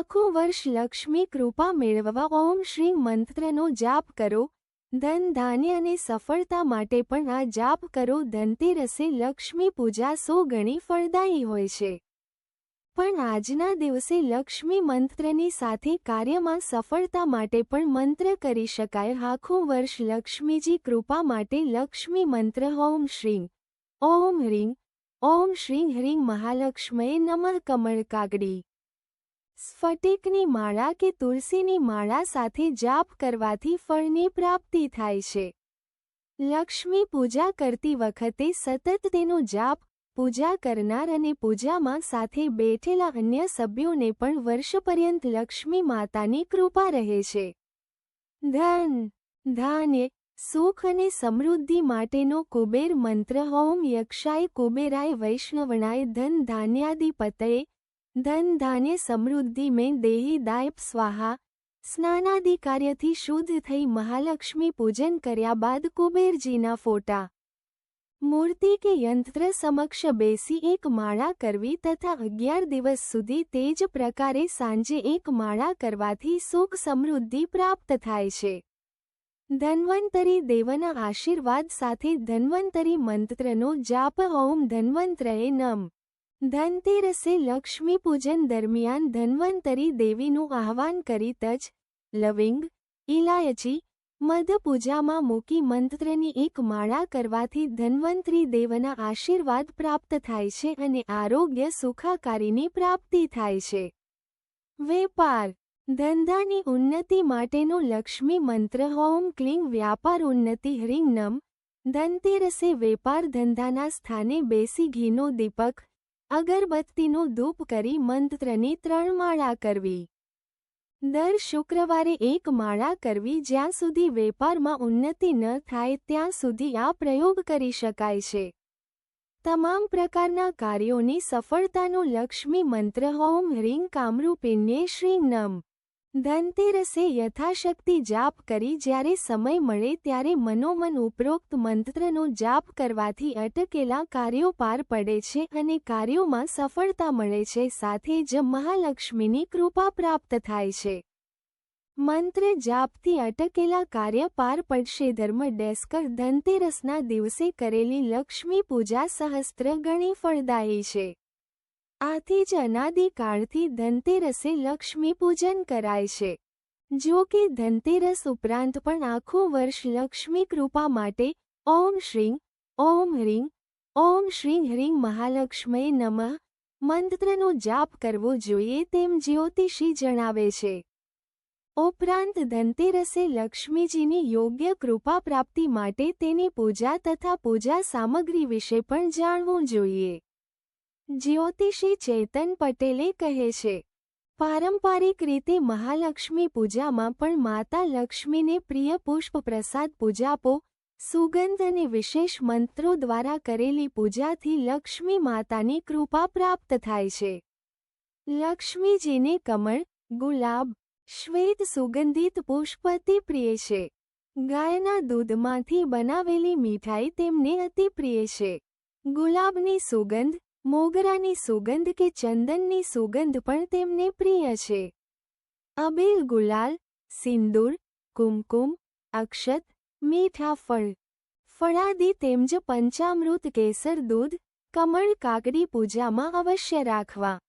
આખું વર્ષ લક્ષ્મી કૃપા મેળવવા ઓમ શ્રી મંત્રનો જાપ કરો. ધન ધાન્ય અને સફળતા માટે પણ આ જાપ કરો. ધનતેરસે લક્ષ્મી પૂજા સો ગણી ફળદાયી હોય છે. પણ આજના દિવસે લક્ષ્મી મંત્રની સાથે કાર્યમાં સફળતા માટે પણ મંત્ર કરી શકાય. આખું વર્ષ લક્ષ્મીજી કૃપા માટે લક્ષ્મી મંત્ર ઓમ શ્રીં, ઓમ હ્રીં, ઓમ શ્રીં હ્રીં મહાલક્ષ્મયે નમઃ કમળ કાગડી સ્ફટિકની માળા કે તુલસીની માળા સાથે જાપ કરવાથી ફળની પ્રાપ્તિ થાય છે. લક્ષ્મી પૂજા કરતી વખતે સતત તેનો જાપ, પૂજા કરનાર અને પૂજામાં સાથે બેઠેલા અન્ય સભ્યોને પણ વર્ષપર્યંત લક્ષ્મી માતાની કૃપા રહે છે. ધન, ધાન્ય, સુખ અને સમૃદ્ધિ માટેનો કુબેર મંત્ર ઓમ યક્ષાય કુબેરાય વૈષ્ણવણાય ધન ધાન્યાદિપતયે ધન ધાન્ય સમૃદ્ધિ મેં દેહી દાયપ સ્વાહા. સ્નાનાદિ કાર્યથી શુદ્ધ થઈ મહાલક્ષ્મી પૂજન કર્યા બાદ કુબેરજીના ફોટા. મૂર્તિ કે યંત્ર સમક્ષ બેસી એક માળા કરવી તથા અગિયાર દિવસ સુધી તે જ પ્રકારે સાંજે એક માળા કરવાથી સુખ સમૃદ્ધિ પ્રાપ્ત થાય છે. ધન્વંતરી દેવના આશીર્વાદ સાથે ધન્વંતરી મંત્રનો જાપ ઓમ ધન્વંતરએ નમ. ધનતેરસે લક્ષ્મી પૂજન દરમિયાન ધન્વંતરી દેવીનું આહવાન કરી તજ, લવિંગ ઇલાયચી મધ પૂજામાં મૂકી મંત્રની એક માળા કરવાથી ધન્વંતરી દેવના આશીર્વાદ પ્રાપ્ત થાય છે અને આરોગ્ય સુખાકારીની પ્રાપ્તિ થાય છે. વેપાર. ધંધાની ઉન્નતિ માટેનો લક્ષ્મી મંત્ર હોમ ક્લિંગ વ્યાપાર ઉન્નતિ હ્રીં નમ ધનતેરસે વેપાર ધંધાના સ્થાને બેસી ઘીનો દીપક અગરબત્તીનો ધૂપ કરી મંત્રની ત્રણ માળા કરવી. દર શુક્રવારે એક માળા કરવી જ્યાં સુધી વેપારમાં ઉન્નતિ ન થાય ત્યાં સુધી આ પ્રયોગ કરી શકાય છે. તમામ પ્રકારના કાર્યોની સફળતાનો લક્ષ્મી મંત્ર હોમ હ્રીં કામરૂપિણ્યે શ્રી નમ. ધનતેરસે યથાશક્તિ જાપ કરી જ્યારે સમય મળે ત્યારે મનોમન ઉપરોક્ત મંત્રનો જાપ કરવાથી અટકેલા કાર્યો પાર પડે છે અને કાર્યોમાં સફળતા મળે છે. સાથે જ મહાલક્ષ્મીની કૃપા પ્રાપ્ત થાય છે. મંત્ર જાપથી અટકેલા કાર્ય પાર પડશે. ધર્મ ડેસ્કર ધનતેરસના દિવસે કરેલી લક્ષ્મી પૂજા સહસ્ત્ર ગણી ફળદાયી છે. આથી જ અનાદિકાળથી ધનતેરસે લક્ષ્મી પૂજન કરાય છે. જો કે ધનતેરસ ઉપરાંત પણ આખું વર્ષ લક્ષ્મી કૃપા માટે ઓમ શ્રીં, ઓમ હ્રીં, ઓમ શ્રીં હ્રીં મહાલક્ષ્મય નમઃ મંત્રનો જાપ કરવો જોઈએ તેમ જ્યોતિષી જણાવે છે. ઉપરાંત ધનતેરસે લક્ષ્મીજીની યોગ્ય કૃપા પ્રાપ્તિ માટે તેની પૂજા તથા પૂજા સામગ્રી વિશે પણ જાણવું જોઈએ. જ્યોતિષી ચેતન પટેલે કહે છે, પારંપારિક રીતે મહાલક્ષ્મી પૂજામાં પણ માતા લક્ષ્મીને પ્રિય પુષ્પ પ્રસાદ પૂજાપો, સુગંધ અને વિશેષ મંત્રો દ્વારા કરેલી પૂજાથી લક્ષ્મી માતાની કૃપા પ્રાપ્ત થાય છે. લક્ષ્મીજીને કમળ, ગુલાબ, શ્વેત સુગંધિત પુષ્પ અતિ પ્રિય છે. ગાયના દૂધમાંથી બનાવેલી મીઠાઈ તેમને અતિ પ્રિય છે. ગુલાબની સુગંધ મોગરાની સુગંધ કે ચંદનની સુગંધ પણ તેમને પ્રિય છે. અબીલ ગુલાલ, સિંદૂર, કુમકુમ, અક્ષત, મીઠા ફળ. ફળાદી તેમજ પંચામૃત કેસર દૂધ, કમળ કાકડી પૂજામાં અવશ્ય રાખવા.